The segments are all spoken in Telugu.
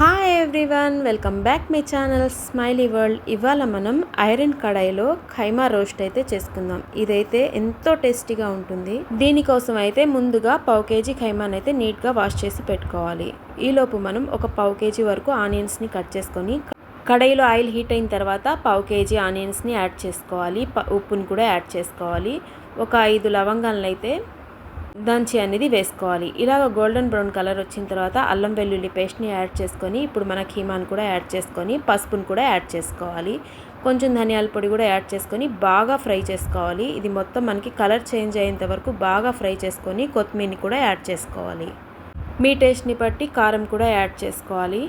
Hi everyone welcome back my channel smiley world ఇవాళ మనం ఐరన్ కడాయిలో ఖైమా రోస్ట్ అయితే చేసుకుందాం. ఇదైతే ఎంతో టేస్టీగా ఉంటుంది. దీనికోసం అయితే ముందుగా పావు కేజీ ఖైమాని అయితే నీట్గా వాష్ చేసి పెట్టుకోవాలి. ఈలోపు మనం ఒక పావు కేజీ వరకు ఆనియన్స్ని కట్ చేసుకొని కడాయిలో ఆయిల్ హీట్ అయిన తర్వాత పావు కేజీ ఆనియన్స్ని యాడ్ చేసుకోవాలి. ఉప్పుని కూడా యాడ్ చేసుకోవాలి. ఒక ఐదు లవంగాలను అయితే దంచి అనేది వేసుకోవాలి. ఇలాగ గోల్డెన్ బ్రౌన్ కలర్ వచ్చిన తర్వాత అల్లం వెల్లుల్లి పేస్ట్ని యాడ్ చేసుకొని ఇప్పుడు మన కీమాను కూడా యాడ్ చేసుకొని పసుపును కూడా యాడ్ చేసుకోవాలి. కొంచెం ధనియాల పొడి కూడా యాడ్ చేసుకొని బాగా ఫ్రై చేసుకోవాలి. ఇది మొత్తం మనకి కలర్ చేంజ్ అయ్యేంత వరకు బాగా ఫ్రై చేసుకొని కొత్తిమీరని కూడా యాడ్ చేసుకోవాలి. మీ టేస్ట్ని బట్టి కారం కూడా యాడ్ చేసుకోవాలి.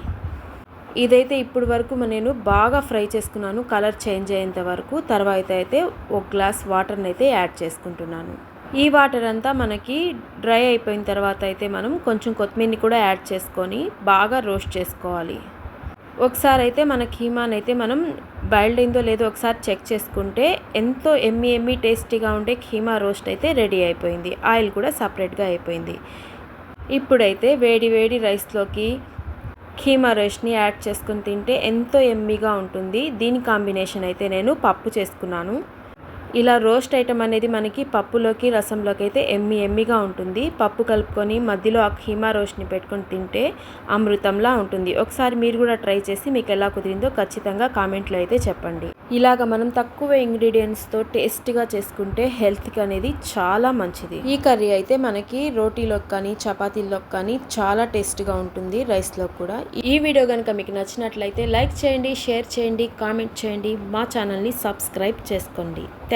ఇదైతే ఇప్పుడు వరకు నేను బాగా ఫ్రై చేసుకున్నాను కలర్ చేంజ్ అయ్యేంత వరకు. తర్వాత అయితే ఒక గ్లాస్ వాటర్ని అయితే యాడ్ చేసుకుంటున్నాను. ఈ వాటర్ అంతా మనకి డ్రై అయిపోయిన తర్వాత అయితే మనం కొంచెం కొత్తిమీరని కూడా యాడ్ చేసుకొని బాగా రోస్ట్ చేసుకోవాలి. ఒకసారి అయితే మన కీమాన్ అయితే మనం బాయిల్డ్ అయిందో లేదో ఒకసారి చెక్ చేసుకుంటే ఎంతో ఎమ్మి ఎమ్మి టేస్టీగా ఉండే కీమా రోస్ట్ అయితే రెడీ అయిపోయింది. ఆయిల్ కూడా సపరేట్గా అయిపోయింది. ఇప్పుడైతే వేడి వేడి రైస్లోకి కీమా రోస్ట్ని యాడ్ చేసుకుని తింటే ఎంతో ఎమ్మిగా ఉంటుంది. దీని కాంబినేషన్ అయితే నేను పప్పు చేసుకున్నాను. ఇలా రోస్ట్ ఐటమ్ అనేది మనకి పప్పులోకి రసంలోకి అయితే ఎమ్మి ఎమ్మిగా ఉంటుంది. పప్పు కలుపుకొని మధ్యలో ఆ హీమా రోస్ట్ని పెట్టుకొని తింటే అమృతంలా ఉంటుంది. ఒకసారి మీరు కూడా ట్రై చేసి మీకు ఎలా కుదిరిందో ఖచ్చితంగా కామెంట్లో అయితే చెప్పండి. ఇలాగ మనం తక్కువ ఇంగ్రీడియంట్స్తో టేస్ట్గా చేసుకుంటే హెల్త్కి అనేది చాలా మంచిది. ఈ కర్రీ అయితే మనకి రోటీలోకి కానీ చపాతీల్లోకి కానీ చాలా టేస్ట్గా ఉంటుంది రైస్లో కూడా. ఈ వీడియో కనుక మీకు నచ్చినట్లయితే లైక్ చేయండి షేర్ చేయండి కామెంట్ చేయండి. మా ఛానల్ని సబ్స్క్రైబ్ చేసుకోండి.